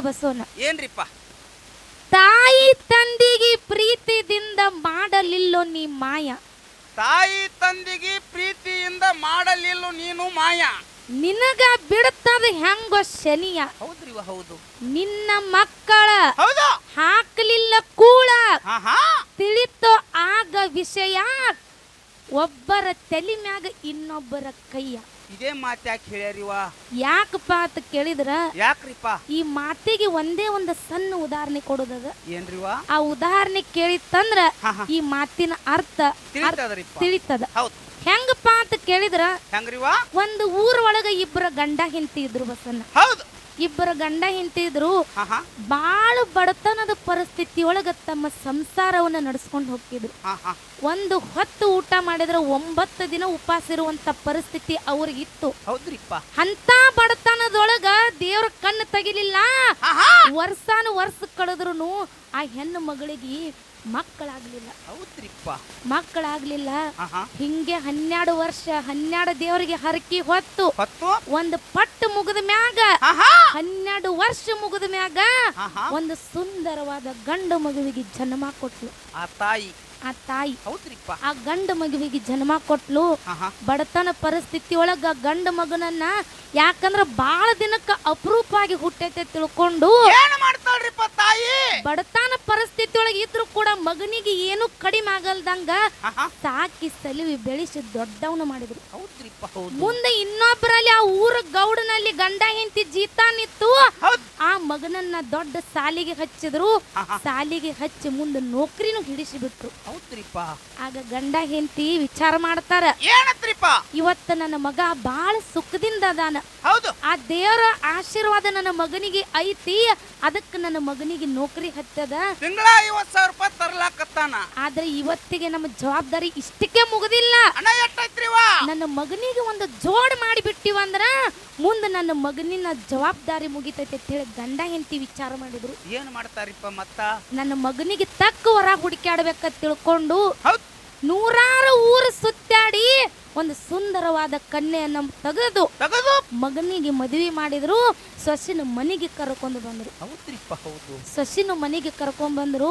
ಬಸವನ ಏನ್ರಿಪ್ಪ? ತಾಯಿ ತಂದಿಗೆ ಪ್ರೀತಿದಿಂದ ಮಾಡಲಿಲ್ಲೋ ನೀ ಮಾಯ? ತಾಯಿ ತಂದಿಗೆ ಪ್ರೀತಿಯಿಂದ ಮಾಡಲಿಲ್ಲ ನೀನು ಮಾಯ? ನಿನಗ ಬಿಡುತ್ತದ ಹೆಂಗೋ ಶನಿಯ? ಹೌದ್ರಿವ ಹೌದು. ನಿನ್ನ ಮಕ್ಕಳ ಹೌದು. ಹಾಕಲಿಲ್ಲ ಕೂಳ? ಹಾ ಹಾ ತಿಳಿತೋ ಆಗ ವಿಷಯ? ಒಬ್ಬರ ತಲೆ ಮ್ಯಾಗ ಇನ್ನೊಬ್ಬರ ಕೈಯ? ಇದೇ ಮಾತು ಯಾಕೆ ಹೇಳ್ಯಾರಿವ? ಯಾಕಪ್ಪ ಅಂತ ಕೇಳಿದ್ರ? ಯಾಕ್ರಿಪ್ಪ ಈ ಮಾತಿಗೆ ಒಂದೇ ಒಂದು ಸಣ್ಣ ಉದಾಹರಣೆ ಕೊಡೋದದ. ಏನ್ರಿವ? ಆ ಉದಾಹರಣೆ ಕೇಳಿತ್ತಂದ್ರ ಹಾ ಹಾ. ಈ ಮಾತಿನ ಅರ್ಥ ತಿಳಿತದ್ರಿಪ್ಪ. ತಿಳಿತದ. ಹೌದು. ಹೆಂಗಪ್ಪ ಅಂತ ಕೇಳಿದ್ರ? ಹೆಂಗ್ರಿವ? ಒಂದು ಊರ ಒಳಗ ಇಬ್ಬರ ಗಂಡ ಹೆಂಡತಿ ಇದ್ರು ಬಸನ್ನ ಹೌದು. ಇಬ್ಬರ ಗಂಡ ಹಿಂತಿದ್ರು ಬಾಳ ಬಡತನದ ಪರಿಸ್ಥಿತಿ ಒಳಗ ತಮ್ಮ ಸಂಸಾರವನ್ನ ನಡೆಸ್ಕೊಂಡು ಹೋಗ್ತಿದ್ರು. ಒಂದು ಹೊತ್ತು ಊಟ ಮಾಡಿದ್ರೆ ಒಂಬತ್ತು ದಿನ ಉಪವಾಸ ಇರುವಂತ ಪರಿಸ್ಥಿತಿ ಅವ್ರಿಗಿತ್ತು ಅಂತ ಬಡತನದೊಳಗ ದೇವ್ರ ಕಣ್ಣು ತೆಗಿಲಿಲ್ಲ. ವರ್ಷಾನು ವರ್ಷ ಕಳೆದ್ರು ಆ ಹೆಣ್ಣು ಮಗಳಿಗೆ ಮಕ್ಕಳಾಗ್ಲಿಲ್ಲ. ಹೌದ್ರಿಪ್ಪ. ಮಕ್ಕಳಾಗ್ಲಿಲ್ಲ. ಹಿಂಗೆ ಹನ್ನೆರಡು ವರ್ಷ ಹನ್ನೆರಡು ದೇವರಿಗೆ ಹರಕಿ ಹೊತ್ತು ಹೊತ್ತು? ಒಂದು ಪಟ್ಟು ಮುಗಿದ ಮ್ಯಾಗ ಹನ್ನೆರಡು ವರ್ಷ ಮುಗಿದ ಮ್ಯಾಗ ಒಂದು ಸುಂದರವಾದ ಗಂಡು ಮಗುವಿಗೆ ಜನ್ಮ ಕೊಟ್ಲು. ಆ ತಾಯಿ. ಆ ತಾಯಿ. ಹೌದ್ರಿಪ್ಪ. ಆ ಗಂಡು ಮಗುವಿಗೆ ಜನ್ಮ ಕೊಟ್ಲು. ಹಾ ಹಾ ಬಡತನ ಪರಿಸ್ಥಿತಿ ಒಳಗ ಗಂಡು ಮಗನನ್ನ ಯಾಕಂದ್ರ ಬಾಳ ದಿನಕ್ಕ ಅಪರೂಪವಾಗಿ ಹುಟ್ಟೈತೆ ತಿಳ್ಕೊಂಡು ಏನ್ ಮಾಡ್ತಾಳ್ರಿಪ್ಪ ತಾಯಿ? ಬಡತನ ಪರಿಸ್ಥಿತಿ ಒಳಗೆ ಇದ್ರು ಕೂಡ ಮಗನಿಗೆ ಏನು ಕಡಿಮೆ ಆಗಲ್ದಂಗ ಸಾಕಿ ಸಲಿವಿ ಬೆಳೆಸಿ ದೊಡ್ಡವನು ಮಾಡಿದ್ರು. ಹೌದ್ರಿಪ್ಪ ಹೌದು. ಮುಂದೆ ಇನ್ನೊಬ್ಬರಲ್ಲಿ ಆ ಊರ ಗೌಡನಲ್ಲಿ ಗಂಡ ಹೆಂಡತಿ ಜೀತಾನಿತ್ತು ಹೌದ್. ಆ ಮಗನನ್ನ ದೊಡ್ಡ ಸಾಲಿಗೆ ಹಚ್ಚಿದ್ರು. ಸಾಲಿಗೆ ಹಚ್ಚಿ ಮುಂದೆ ನೌಕರಿನೂ ಹಿಡಿಸಿಬಿಟ್ರು. ಹೌದ್ರಿಪ್ಪ. ಆಗ ಗಂಡ ಹೆಂಡತಿ ವಿಚಾರ ಮಾಡ್ತಾರ. ಏನತ್ರಿಪ್ಪ? ಇವತ್ತ ನನ್ನ ಮಗ ಬಾಳ ಸುಖದಿಂದ ಅದಾನ. ಹೌದು. ಆ ದೇವರ ಆಶೀರ್ವಾದ ನನ್ನ ಮಗನಿಗೆ ಐತಿ. ಅದಕ್ಕೆ ನನ್ನ ಮಗನಿಗೆ ನೌಕರಿ ಹತ್ತದ? ತಿಂಗಳ ಐವತ್ ಸಾವಿರ ರೂಪಾಯಿ ತರ್ಲಾಕತ್ತಾನ. ಆದ್ರೆ ಇವತ್ತಿಗೆ ನಮ್ಮ ಜವಾಬ್ದಾರಿ ಇಷ್ಟಕ್ಕೆ ಮುಗುದಿಲ್ಲ. ಹಣ ಎಷ್ಟೈತ್ರಿವ ನನ್ನ ಮಗನಿಗೆ ಒಂದು ಜೋಡ್ ಮಾಡಿ ಬಿಟ್ಟಿವಂದ್ರ ಮುಂದೆ ನನ್ನ ಮಗನಿನ ಜವಾಬ್ದಾರಿ ಮುಗಿತೈತೆ ಅಂತ ಹೇಳಿ ಗಂಡ ಹೆಂಡತಿ ವಿಚಾರ ಮಾಡಿದ್ರು. ಏನ್ ಮಾಡ್ತಾರಿಪ್ಪ ಮತ್ತ? ನನ್ನ ಮಗನಿಗೆ ತಕ್ಕ ಹೊರ ಹುಡುಕಾಡ್ಬೇಕಂತ ತಿಳ್ಕೊಂಡು ಹೌದ್. ನೂರಾರು ಊರು ಸುತ್ತಾಡಿ ಒಂದು ಸುಂದರವಾದ ಕನ್ಯೆಯನ್ನು ತೆಗೆದು ತಗದು ಮಗನಿಗೆ ಮದುವೆ ಮಾಡಿದ್ರು. ಸೊಸಿನ ಮನೆಗೆ ಕರ್ಕೊಂಡು ಬಂದ್ರು. ಹೌದ್ರಿಪ್ಪ ಹೌದು. ಸೊಸಿನ ಮನೆಗೆ ಕರ್ಕೊಂಡ್ ಬಂದ್ರು.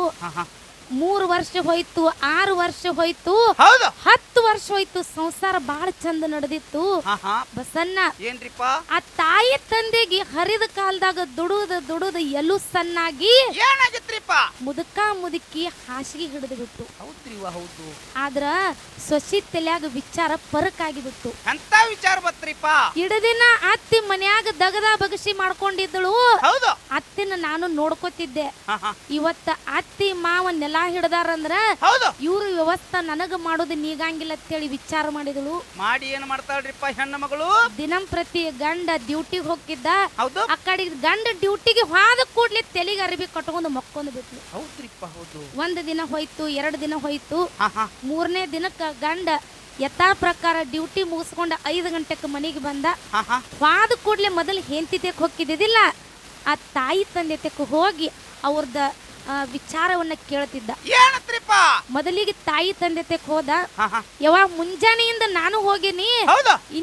ಮೂರು ವರ್ಷ ಹೋಯ್ತು ಆರು ವರ್ಷ ಹೋಯ್ತು. ಹೌದು. ಹತ್ತು ವರ್ಷ ಹೋಯ್ತು ಸಂಸಾರ ಬಹಳ ಚಂದ ನಡೆದಿತ್ತು. ಬಸನ್ನ ಏನ್ರಿಪ್ಪ? ಆ ತಾಯಿ ತಂದೆಗೆ ಹರಿದ ಕಾಲದಾಗ ದುಡುದ ದುಡುದ ಎಲ್ಲೂ ಸಣ್ಣಾಗಿ ಏನಾಗಿತ್ರಿಪ್ಪ? ಮುದುಕ ಮುದುಕಿ ಹಾಸಿಗೆ ಹಿಡಿದು ಬಿಟ್ಟು ಹೌದು. ಆದ್ರ ಸೊಸಿ ತಲೆಯಾಗ ವಿಚಾರ ಪರಕಾಗಿ ಬಿಟ್ಟು ಅಂತ ವಿಚಾರ ಬತ್ರಿಪ್ಪ? ಇಡದಿನ ಅತ್ತಿ ಮನ್ಯಾಗ ದಗದ ಬಗಸಿ ಮಾಡ್ಕೊಂಡಿದ್ದಳು. ಹೌದು. ಅತ್ತಿನ ನಾನು ನೋಡ್ಕೋತಿದ್ದೆ. ಇವತ್ತ ಅತ್ತಿ ಮಾವ ನೆಲ ಹಿಡ್ದಾರಂದ್ರ ಹೌದು. ಇವ್ರ ವ್ಯವಸ್ಥೆ ನನಗ ಮಾಡೋದು ನೀಗಂಗಿಲ್ಲ ಅಂತೇಳಿ ವಿಚಾರ ಮಾಡಿದಳು. ಮಾಡಿ ಏನ್ ಮಾಡ್ತಾಳ್ರಿಪ್ಪ ಹೆಣ್ಣು ಮಗಳು? ದಿನಂಪ್ರತಿ ಗಂಡ ಡ್ಯೂಟಿಗೆ ಹೋಗಿದ್ದ ಹೌದು. ಆ ಕಡೆ ಗಂಡ ಡ್ಯೂಟಿಗೆ ಹೋದ ಕೂಡ್ಲೆ ತೆಲಿಗೆ ಅರಬಿ ಕಟ್ಕೊಂಡು ಮಕ್ಕೊಂದು ಬಿಟ್ಲು. ಹೌದ್ರಿಪ್ಪ ಹೌದು. ಒಂದ್ ದಿನ ಹೋಯ್ತು ಎರಡು ದಿನ ಹೋಯ್ತು. ಹಾ ಹಾ. ಮೂರನೇ ದಿನಕ್ಕ ಗಂಡ ಯಥಾ ಪ್ರಕಾರ ಡ್ಯೂಟಿ ಮುಗಿಸ್ಕೊಂಡ ಐದು ಗಂಟೆಗೆ ಮನೆಗೆ ಬಂದ. ಹಾ ಹಾ. ಹೋದ ಕೂಡ್ಲೆ ಮೊದಲು ಹೆಂಡತಿ ತೆಕ್ ಹೋಗಿದ್ದಿಲ್ಲ ಆ ತಾಯಿ ತಂದೆ ತೆಕ್ ಹೋಗಿ ಅವ್ರದ ವಿಚಾರವನ್ನ ಕೇಳ್ತಿದ್ದ. ಏನತ್ರಿಪ್ಪ? ಮೊದಲಿಗೆ ತಾಯಿ ತಂದೆ ತೆಕ್ ಹೋದ. ಯಾವಾಗ ಮುಂಜಾನೆಯಿಂದ ನಾನು ಹೋಗಿನಿ.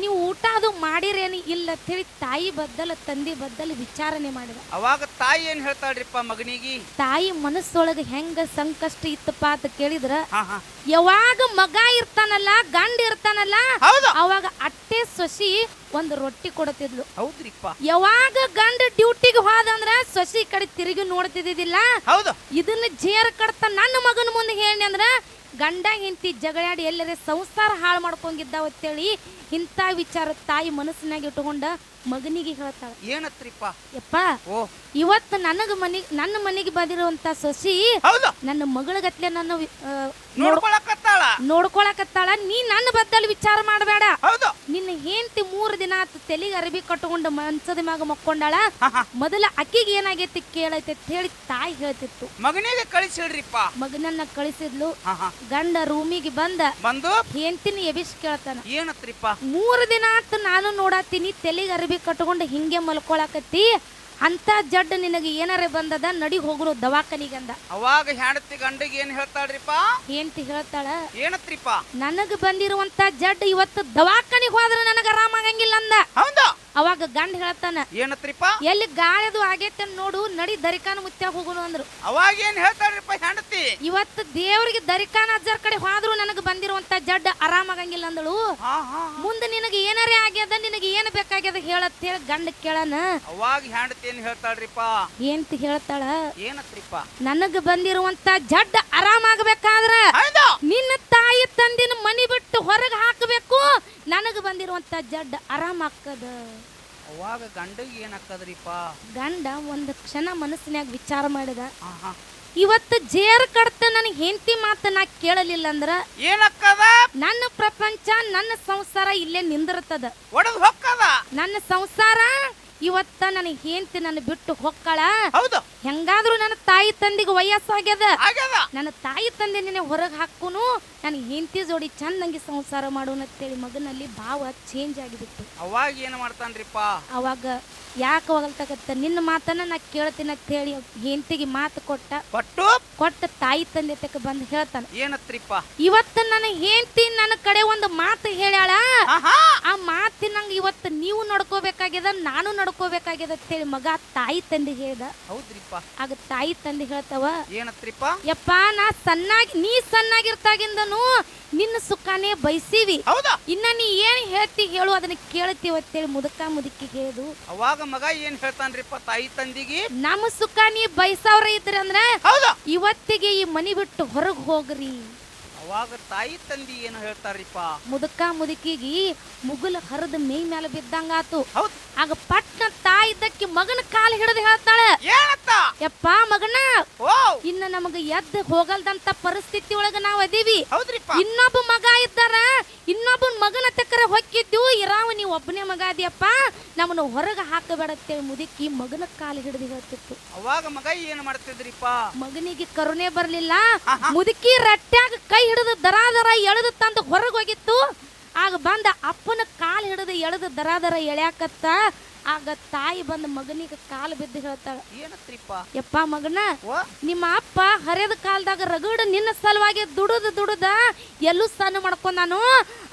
ನೀವು ಊಟ ಅದು ಮಾಡಿರೇನಿ ಇಲ್ಲ ಅಂತೇಳಿ ತಾಯಿ ಬದ್ದಲ ತಂದೆ ಬದ್ದಲ ವಿಚಾರಣೆ ಮಾಡಿದ. ಅವಾಗ ತಾಯಿ ಏನ್ ಹೇಳ್ತಾಳ್ರಿಪ್ಪ ಮಗನಿಗೆ? ತಾಯಿ ಮನಸ್ಸೊಳಗ ಹೆಂಗ ಸಂಕಷ್ಟ ಇತ್ತಪ್ಪ ಅಂತ ಕೇಳಿದ್ರ ಯಾವಾಗ ಮಗ ಇರ್ತಾನಲ್ಲ ಗಂಡ ಇರ್ತಾನಲ್ಲ ಅವಾಗ ಅಟ್ಟೆ ಸೊಸಿ ಒಂದು ರೊಟ್ಟಿ ಕೊಡತಿದ್ಲು ಹೌದ್ರಿಪ್ಪ. ಯಾವಾಗ ಗಂಡ ಡ್ಯೂಟಿಗೆ ಹೋದಂದ್ರ ಸೊಸಿ ಕಡೆ ತಿರುಗಿ ನೋಡ್ತಿದ್ದಿಲ್ಲ ಹೌದು. ಇದನ್ನ ಜೇರ್ ಕಡ್ತ ನನ್ನ ಮಗನ ಮುಂದೆ ಹೇಳಿ ಅಂದ್ರ ಗಂಡ ಹೆಂಡತಿ ಜಗಳಾಡಿ ಎಲ್ಲರೇ ಸಂಸಾರ ಹಾಳು ಮಾಡ್ಕೊಂಡಿದ್ದಾವ ಅಂತೇಳಿ ಇಂಥ ವಿಚಾರ ತಾಯಿ ಮನಸ್ಸಿನಾಗ ಇಟ್ಕೊಂಡ ಮಗನಿಗೆ ಹೇಳ್ತಾಳ. ಏನತ್ರಿಪ್ಪ? ಯಪ್ಪ ಓ. ಇವತ್ತು ನನಗ ಮನೆಗೆ ನನ್ನ ಮನೆಗೆ ಬಂದಿರುವಂತ ಸಸಿ ನನ್ನ ಮಗಳಗತ್ಲೆ ನನ್ನ ನೋಡ್ಕೊಳಕತ್ತಾಳ. ನೋಡ್ಕೊಳಕತ್ತಾಳ. ನೀ ನನ್ನ ಬದ್ದಲ್ಲಿ ವಿಚಾರ ಮಾಡಬೇಡ. ನಿನ್ನ ಹೆಂಡತಿ ಮೂರು ದಿನ ಆತು ತಲೆಗೆ ಅರಬಿ ಕಟ್ಕೊಂಡು ಮನ್ಸದ ಮ್ಯಾಗ ಮಕ್ಕೊಂಡಾಳ. ಮೊದಲ ಅಕ್ಕಿಗೆ ಏನಾಗೈತಿ ಕೇಳೈತೆ ಅಂತ ಹೇಳಿ ತಾಯಿ ಹೇಳ್ತಿತ್ತು. ಮಗನಿಗೆ ಕಳಿಸಿಡ್ರಿಪ್ಪ. ಮಗನನ್ನ ಕಳಿಸಿದ್ಲು. ಗಂಡ ರೂಮಿಗೆ ಬಂದ. ಬಂದು? ಹೆಂಡತಿನ ಎಬಿಸ್ ಕೇಳ್ತಾನ. ಏನತ್ರಿಪ್ಪ? ಮೂರು ದಿನ ಆತು ನಾನು ನೋಡತ್ತೀನಿ ತೆಲಿಗೆ ಅರಬಿ ಕಟ್ಕೊಂಡು ಹಿಂಗೆ ಮಲ್ಕೊಳಕತ್ತಿ ಅಂತ ಜಡ್ ನಿನಗೆ ಏನಾರ ಬಂದದ ನಡಿ ಹೋಗ್ರು ದವಾಖಾನಿಗಂದ ಅವಾಗ ಹೆಂಡತಿ ಗಂಡಿಗೆ ಏನ್ ಹೇಳ್ತಾಳ್ರಿಪ್ಪ? ಹೆಂಡತಿ ಹೇಳ್ತಾಳ ಏನತ್ರಿಪ್ಪ? ನನಗ ಬಂದಿರುವಂತ ಜಡ್ ಇವತ್ತು ದವಾಖಾನಿಗೆ ಹೋದ್ರೆ ನನಗ ಆರಾಮಾಗಂಗಿಲ್ಲ ಅಂದ. ಹೌದು? ಅವಾಗ ಗಂಡ ಹೇಳ್ತಾನ ಏನತ್ರಿಪ್ಪ? ಎಲ್ಲಿ ಗಾಯದು ಆಗೈತೆ ನೋಡು ನಡಿ ದರಿಕಾನ ಮುತ್ಯಾಗ ಹೋಗುನು ಅಂದ್ರು. ಅವಾಗ ಏನ್ ಹೇಳ್ತಾಳ್ರಿಪ್ಪ ಹೆಂಡತಿ? ಇವತ್ತು ದೇವರಿಗೆ ದರಿಕಾನ ಅಜ್ಜರ್ ಕಡೆ ಹೋದ್ರು ನನಗೆ ಬಂದಿರುವಂತ ಜಡ್ ಆರಾಮಾಗಂಗಿಲ್ಲ ಅಂದಳು. ಮುಂದೆ ನಿನಗೆ ಏನಾರೇ ಆಗ್ಯದ ನಿನಗೆ ಏನ್ ಬೇಕಾಗ್ಯದ ಹೇಳತ್ ಹೇಳಿ ಗಂಡ ಕೇಳನ. ಅವಾಗ ಹೆಂಡತಿ ಏನ್ ಹೇಳ್ತಾಳ್ರಿಪ್ಪ? ಏಂತ ಹೇಳ್ತಾಳ? ಏನತ್ರಿಪ್ಪ? ನನಗೆ ಬಂದಿರುವಂತ ಜಡ್ ಆರಾಮಾಗಬೇಕಾದ್ರ ನಿನ್ನ ತಾಯಿ ತಂದಿನ ಮನಿ ಬಿಟ್ಟು ಹೊರಗೆ ಹಾಕಬೇಕು? ನನಗೆ ಬಂದಿರುವಂತ ಜಡ್ ಆರಾಮಾಕ್ಕದ ಅವಾಗ ಗಂಡಗ್ ಏನ್ ಹಾಕದ್ರಿಪ್ಪ ಗಂಡ ಒಂದು ಕ್ಷಣ ಮನಸ್ಸಿನಾಗ ವಿಚಾರ ಮಾಡಿದ. ಇವತ್ತು ಜೇರ್ ಕಡ್ತ ನನಗೆ ಹೆಂಡತಿ ಮಾತು ನಾ ಕೇಳಲಿಲ್ಲ ಅಂದ್ರ ಏನಕ್ಕದ ನನ್ನ ಪ್ರಪಂಚ ನನ್ನ ಸಂಸಾರ ಇಲ್ಲೇ ನಿಂದಿರ್ತದ. ಒಡದ್ ಹೊಕ್ಕದ ನನ್ನ ಸಂಸಾರ ಇವತ್ತ ನನಗೆ ಹೆಂಡತಿ ನನ್ನ ಬಿಟ್ಟು ಹೊಕ್ಕಳ ಹೌದು. ಹೆಂಗಾದ್ರೂ ನನ್ನ ತಾಯಿ ತಂದಿಗೆ ವಯಸ್ಸಾಗ್ಯದ ಆಗ್ಯದ? ನನ್ನ ತಾಯಿ ತಂದೆ ನಿನ್ನೆ ಹೊರಗೆ ಹಾಕುನು ನನ್ನ ಹೆಂಡತಿ ಜೋಡಿ ಚಂದಂಗಿ ಸಂಸಾರ ಮಾಡೋಣ ಅಂತೇಳಿ ಮಗನಲ್ಲಿ ಭಾವ ಚೇಂಜ್ ಆಗಿಬಿಟ್ಟು. ಅವಾಗ ಏನು ಮಾಡ್ತಾನ್ರಿಪ್ಪ? ಅವಾಗ ಯಾಕೆ ಹೋಗಲ್ತಕತ್ತ? ನಿನ್ನ ಮಾತನ್ನ ನಾ ಕೇಳ್ತೀನಿ ಅಂತ ಹೇಳಿ ಹೆಂಡತಿಗೆ ಮಾತು ಕೊಟ್ಟ. ಕೊಟ್ಟು? ಕೊಟ್ಟ ತಾಯಿ ತಂದೆ ತಕ್ಕ ಬಂದು ಹೇಳ್ತಾನೆ. ಏನತ್ರಿಪ್ಪ? ಇವತ್ತು ನನ್ನ ಹೆಂಡತಿ ನನ್ನ ಕಡೆ ಒಂದು ಮಾತು ಹೇಳ್ಯಾಳ. ಆ ಮಾತು ಆ ಮಾತಿನಂಗ ಇವತ್ತು ನೀವು ನಡ್ಕೋಬೇಕಾಗ್ಯದ ನಾನು ನಡ್ಕೋಬೇಕಾಗ್ಯದ ಅಂತೇಳಿ ಮಗ ತಾಯಿ ತಂದೆ ಹೇಳ್ದ. ಹೌದ್ರಿಪ್ಪ. ಆಗ ತಾಯಿ ತಂದೆ ಹೇಳ್ತಾವ ಏನತ್ರಿಪ್ಪ? ಯಪ್ಪ ನಾ ಸಣ್ಣಾಗಿ ನೀ ಸಣ್ಣಾಗಿರ್ತಾಗಿಂದನು ನಿನ್ನ ಸುಖಾನೇ ಬಯಸೀವಿ. ಹೌದಾ? ಇನ್ನ ನೀ ಏನ್ ಹೇಳ್ತಿ ಹೇಳು ಅದನ್ನ ಕೇಳ್ತೀವಿ ಅಂತೇಳಿ ಮುದಕ ಮುದುಕಿ ಹೇಳುದು ಅವಾಗ ಮಗ ಏನ್ ಹೇಳ್ತಾನ್ರಿಪ್ಪ ತಾಯಿ ತಂದಿಗೆ? ನಮ್ಮ ಸುಖ ನೀ ಬಯಸವ್ರ ಇದ್ರಂದ್ರ ಹೌದಾ? ಇವತ್ತಿಗೆ ಈ ಮನಿ ಬಿಟ್ಟು ಹೊರಗ್ ಹೋಗ್ರಿ. ಅವಾಗ ತಾಯಿ ತಂದಿ ಏನು ಹೇಳ್ತಾರಿಪ್ಪ? ಮುದುಕ ಮುದುಕಿಗಿ ಮುಗುಲ ಹರಿದ ಮೇ ಮೇಲೆ ಬಿದ್ದಂಗಾತು. ಆತು ಆಗ ಪಟ್ನ ತಾಯಿದ್ದಕ್ಕೆ ಮಗನ ಕಾಲು ಹಿಡಿದು ಹೇಳ್ತಾಳೆ. ಏನತ್ತ? ಯಪ್ಪ ಮಗನ ಓ! ಇನ್ನ ನಮಗ ಎದ್ದ ಹೋಗಲ್ದಂತ ಪರಿಸ್ಥಿತಿ ಒಳಗ ನಾವ್ ಅದೀವಿ. ಹೌದ್ರಿಪ್ಪ. ಇನ್ನೊಬ್ಬ ಮಗ ಇದ್ದಾರ ಇನ್ನೊಬ್ಬ ಮಗನ ತಕ್ಕರ ಹೊಕ್ಕಿದ್ದು ಇರಾವ ನೀವು ಒಬ್ಬನೇ ಮಗ ಅದಿಯಪ್ಪ. ನಮ್ಮನ್ನ ಹೊರಗೆ ಹಾಕಬೇಡತ್ತೇಳಿ ಮುದುಕಿ ಮಗನ ಕಾಲು ಹಿಡಿದು ಹೇಳ್ತಿತ್ತು. ಅವಾಗ ಮಗ ಏನು ಮಾಡ್ತಿದ್ರಿಪ್ಪ? ಮಗನಿಗೆ ಕರುಣೆ ಬರ್ಲಿಲ್ಲ. ಮುದುಕಿ ರಟ್ಟ್ಯಾಗ ಕೈ ಹಿಡಿದು ದರಾದರ ಎಳೆದು ತಂದು ಹೊರಗೆ ಹೋಗಿತ್ತು. ಆಗ ಬಂದ ಅಪ್ಪನ ಕಾಲು ಹಿಡಿದು ಎಳೆದು ದರಾದರ ಎಳ್ಯಾಕತ್ತ. ಆಗ ತಾಯಿ ಬಂದ ಮಗನಿಗೆ ಕಾಲು ಬಿದ್ದು ಹೇಳ್ತಾಳ ಯಪ್ಪ ಮಗನ ನಿಮ್ಮ ಅಪ್ಪ ಹರಿದ ಕಾಲದಾಗ ರಗಡ ನಿನ್ನ ಸಲುವಾಗಿ ದುಡದು ದುಡದ ಎಲ್ಲೂ ಸಣ್ಣ ಮಾಡ್ಕೊಂಡಾನು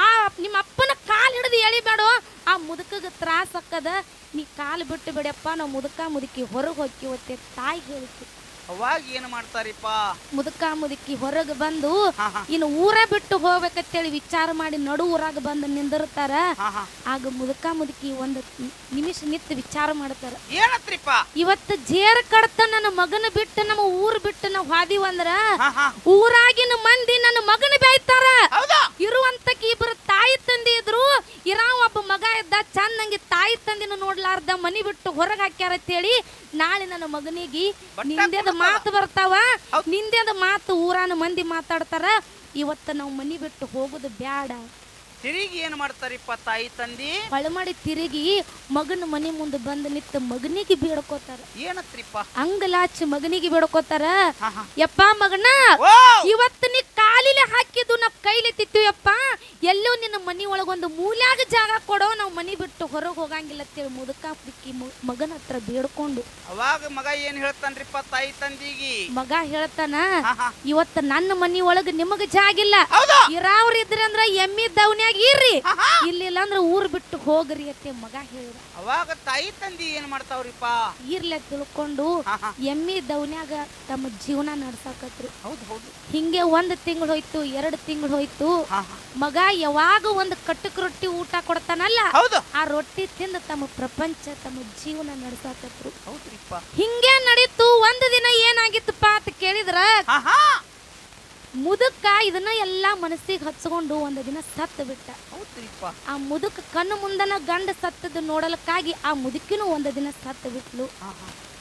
ಆ ನಿಮ್ಮ ಅಪ್ಪನ ಕಾಲು ಹಿಡಿದು ಎಳಿಬೇಡು ಆ ಮುದುಕಗೆ ತ್ರಾಸ ಆಕ್ಕದ ನೀ ಕಾಲು ಬಿಟ್ಟು ಬಿಡಪ್ಪ ನಾವು ಮುದುಕ ಮುದುಕಿ ಹೊರಗೆ ಹೋಗ್ತೀವತ್ತೆ ತಾಯಿ ಹೇಳಿತು ಅವಾಗ ಏನ್ ಮಾಡ್ತಾರಿಪ್ಪ? ಮುದುಕ ಮುದುಕಿ ಹೊರಗೆ ಬಂದು ಹಾ ಹಾ. ಇನ್ನು ಊರ ಬಿಟ್ಟು ಹೋಗ್ಬೇಕಂತೇಳಿ ವಿಚಾರ ಮಾಡಿ ನಡು ಊರಾಗ ಬಂದು ನಿಂದಿರ್ತಾರ ಹಾ ಹಾ. ಆಗ ಮುದುಕ ಮುದುಕಿ ಒಂದು ನಿಮಿಷ ನಿಂತು ವಿಚಾರ ಮಾಡ್ತಾರ. ಏನತ್ರಿಪ್ಪ? ಇವತ್ತು ಜೇರ್ ಕಡತ ನನ್ನ ಮಗನ ಬಿಟ್ಟು ನಮ್ಮ ಊರ್ ಬಿಟ್ಟು ನಾವು ಹಾದಿವಂದ್ರ ಹಾ ಹಾ. ಊರಾಗಿನ ಮಂದಿ ನನ್ನ ಮಗನ ಬೇಯ್ತಾರ. ಹೌದಾ? ಇರುವಂತಕ್ಕೆ ಇಬ್ರು ತಾಯಿ ತಂದಿ ಇದ್ರು. ಇರಾ ಒಬ್ಬ ಮಗ ಇದ್ದ ಚಂದಂಗೆ ತಾಯಿ ತಂದಿನ ನೋಡ್ಲಾರ್ದ ಮನಿ ಬಿಟ್ಟು ಹೊರಗೆ ಹಾಕ್ಯಾರ ಅಂತೇಳಿ ನಾಳೆ ನನ್ನ ಮಗನಿಗೆ ನಿಂದೆದ ಮಾತು ಬರ್ತಾವ. ನಿಂದೆದ ಮಾತು ಊರಾನ ಮಂದಿ ಮಾತಾಡ್ತಾರ. ಇವತ್ತ ನಾವು ಮನಿ ಬಿಟ್ಟು ಹೋಗುದು ಬ್ಯಾಡ. ತಿರುಗಿ ಏನ್ ಮಾಡ್ತಾರಿಪ್ಪ ತಾಯಿ ತಂದಿ? ಮಾಡಿ ತಿರುಗಿ ಮಗನ ಮನೆ ಮುಂದೆ ಬಂದು ನಿತ್ತ ಮಗನಿಗೆ ಬೇಡ್ಕೋತಾರ. ಏನತ್ರಿಪ್ಪ? ಅಂಗಲಾಚಿ ಮಗನಿಗೆ ಬೇಡ್ಕೋತಾರ? ಹಾ ಹಾ. ಯಪ್ಪ ಮಗನ ಇವತ್ತ ಇವತ್ತು ನೀ ಕಾಲಿಲೆ ಹಾಕಿದ್ದು ನಾವ್ ಕೈಲಿ ತಿತ್ತೀವಪ್ಪ ಎಲ್ಲೋ ನಿನ್ನ ಮನಿ ಒಳಗೊಂದು ಮೂಲ್ಯಾಗ ಜಾಗ ಕೊಡೋ ನಾವು ಮನಿ ಬಿಟ್ಟು ಹೊರಗೆ ಹೋಗಂಗಿಲ್ಲ ಅಂತೇಳಿ ಮುದುಕ ಪಿಕ್ಕಿ ಮಗನ ಹತ್ರ ಬೇಡ್ಕೊಂಡು. ಅವಾಗ ಮಗ ಏನ್ ಹೇಳ್ತಾನ್ರಿಪ್ಪ ತಾಯಿ ತಂದಿಗಿ? ಮಗ ಹೇಳ್ತಾನ ಇವತ್ತ ಹಾ. ಇವತ್ತು ನನ್ನ ಮನಿ ಒಳಗ ನಿಮಗ ಜಾಗಿಲ್ಲ. ಹೌದಾ. ಇರಾವ್ರ ಇದ್ರಂದ್ರ ಎಮ್ಮಿ ದವನ್ಯಾಗ ಇರ್ರಿ. ಹಾ ಹಾ ಇಲ್ಲಿಲ್ಲ ಅಂದ್ರೆ ಊರ್ ಬಿಟ್ಟು ಹೋಗ್ರಿ ಅತ್ತೆ ಮಗ ಹೇಳಿದ. ಅವಾಗ ತಾಯಿ ತಂದಿ ಏನ್ ಮಾಡ್ತಾವ್ರಿಪ್ಪ? ಇರ್ಲೆ ತಿಳ್ಕೊಂಡು ಎಮ್ಮಿ ದವನ್ಯಾಗ ತಮ್ಮ ಜೀವನ ನಡ್ಸಾಕತ್ರು. ಹೌದು ಹೌದು. ಹಿಂಗೆ ಒಂದ್ ತಿಂಗಳು ಹೋಯ್ತು ಎರಡು ತಿಂಗಳು ಹೋಯ್ತು. ಮಗ ಯಾವಾಗ ಒಂದು ಕಟ್ಟಕ್ ರೊಟ್ಟಿ ಊಟ ಕೊಡ್ತಾನಲ್ಲ ಆ ರೊಟ್ಟಿ ತಿಂದ ತಮ್ಮ ಪ್ರಪಂಚ ತಮ್ಮ ಜೀವನ ನಡ್ಸಾಕತ್ರು. ಹಿಂಗೆ ನಡೀತು ಒಂದು ದಿನ ಏನಾಗಿತ್ತಪ್ಪ ಅಂತ ಕೇಳಿದ್ರ? ಮುದುಕ ಇದನ್ನ ಎಲ್ಲಾ ಮನಸ್ಸಿಗೆ ಹಚ್ಕೊಂಡು ಒಂದು ದಿನ ಸತ್ತು ಬಿಟ್ಟ. ಆ ಮುದುಕ ಕಣ್ಣು ಮುಂದನ ಗಂಡ ಸತ್ತದ ನೋಡಲಕ್ಕಾಗಿ ಆ ಮುದುಕಿನೂ ಒಂದು ದಿನ ಸತ್ತು ಬಿಟ್ಲು.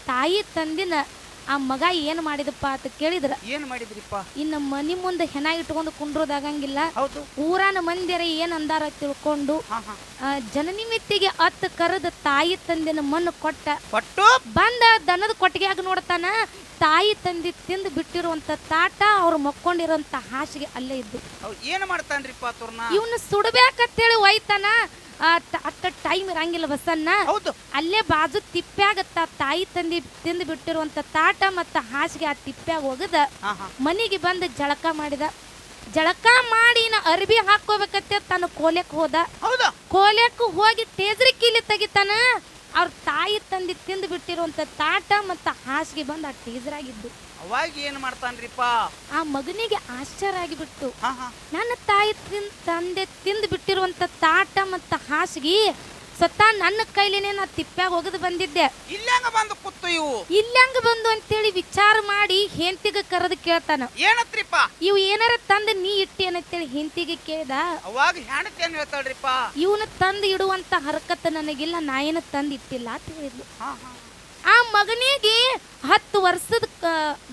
ತಾಯಿ ತಂದಿನ ಆ ಮಗ ಏನ್ ಮಾಡಿದಪ್ಪ ಅಂತ ಕೇಳಿದ್ರ? ಏನ್ ಮಾಡಿದ್ರಿಪ್ಪ? ಇನ್ನ ಮನಿ ಮುಂದೆ ಹೆಣ ಇಟ್ಕೊಂಡು ಕುಂಡ್ರೋದಾಗಂಗಿಲ್ಲ ಹೌದು. ಊರಾನ ಮಂದಿರ ಏನ್ ಅಂದಾರ ತಿಳ್ಕೊಂಡು ಆ, ಜನನಿಮಿತ್ತಿಗೆ ಅತ್ತ ಕರೆದ ತಾಯಿ ತಂದಿನ ಮಣ್ಣು ಕೊಟ್ಟ. ಕೊಟ್ಟು? ಬಂದ ದನದ ಕೊಟ್ಟಿಗೆಯಾಗ ನೋಡ್ತಾನ ತಾಯಿ ತಂದಿ ತಿಂದು ಬಿಟ್ಟಿರುವಂತ ತಾಟ ಅವ್ರು ಮಕ್ಕೊಂಡಿರುವಂತ ಹಾಸಿಗೆ ಅಲ್ಲೇ ಇದ್ದು. ಅವ್ ಏನ್ ಮಾಡ್ತಾನ್ರಿಪ್ಪ ತೋರ್ನ ಇವನು ಸುಡಬೇಕಂತೇಳಿ ಒಯ್ತಾನ ಆ, ಟ- ಅಟ್ಟ ಟೈಮ್ ಇರಂಗಿಲ್ಲ ಬಸ್ಸನ್ನ ಹೌದು. ಅಲ್ಲೇ ಬಾಜು ತಿಪ್ಪ್ಯಾಗ ತ ತಾಯಿ ತಂದಿ ತಿಂದು ಬಿಟ್ಟಿರುವಂತ ತಾಟ ಮತ್ತ ಹಾಸಿಗೆ ಆ ತಿಪ್ಪ್ಯಾಗ ಒಗದ ಮನಿಗೆ ಬಂದು ಜಳಕ ಮಾಡಿದ. ಜಳಕ ಮಾಡಿ ನಾ ಅರ್ಬಿ ಹಾಕೋಬೇಕತ್ತೆ ತನ್ನ ಕೋಲೆಕ್ ಹೋದ. ಕೋಲೆಕ್ ಹೋಗಿ ತೇಜ್ರಿ ಕೀಲಿ ತೆಗಿತಾನ. ಅವ್ರ ತಾಯಿ ತಂದೆ ತಿಂದು ಬಿಟ್ಟಿರುವಂತ ತಾಟ ಮತ್ತು ಹಾಸಿಗೆ ಬಂದು ಆ ಟೇಜ್ರಾಗಿದ್ದು ಅವಾಗ ಏನ್ ಮಾಡ್ತಾನ್ರಿಪ್ಪ? ಆ ಮಗನಿಗೆ ಆಶ್ಚರ್ಯ ಆಗಿಬಿಟ್ಟು ಹಾ ಹಾ. ನನ್ನ ತಾಯಿ ತಿನ್ ತಂದೆ ತಿಂದು ಬಿಟ್ಟಿರುವಂತ ತಾಟ ಮತ್ತು ಹಾಸಿಗೆ ಸ್ವತಃ ನನ್ನ ಕೈಲಿನೇ ನಾ ತಿಪ್ಪ್ಯಾಗ ಹೋಗದ್ ಬಂದಿದ್ದೆ. ಇಲ್ಲಂಗ ಬಂದು ಕುತ್ತು ಇವು? ಇಲ್ಲಂಗ ಬಂದು ಅಂತೇಳಿ ವಿಚಾರ ಮಾಡಿ ಹೆಂತಿಗೆ ಕರೆದು ಕೇಳ್ತಾನ. ಏನತ್ರಿಪ್ಪ? ಇವು ಏನಾರ ತಂದು ನೀ ಇಟ್ಟಿ ಅಂತೇಳಿ ಹೆಂತಿಗೆ ಕೇಳ್ದ. ಅವಾಗ ಹೆಣತಿ ಏನ್ ಹೇಳ್ತಾಳ್ರಿಪ್ಪ? ಇವನ ತಂದು ಇಡುವಂತ ಹರಕತ್ತ ನನಗಿಲ್ಲ ನಾ ಏನ ತಂದು ಇಟ್ಟಿಲ್ಲ ಅಂತ ಹೇಳಿದ್ಲು. ಹಾ ಹಾ. ಆ ಮಗನಿಗೆ ಹತ್ತು ವರ್ಷದ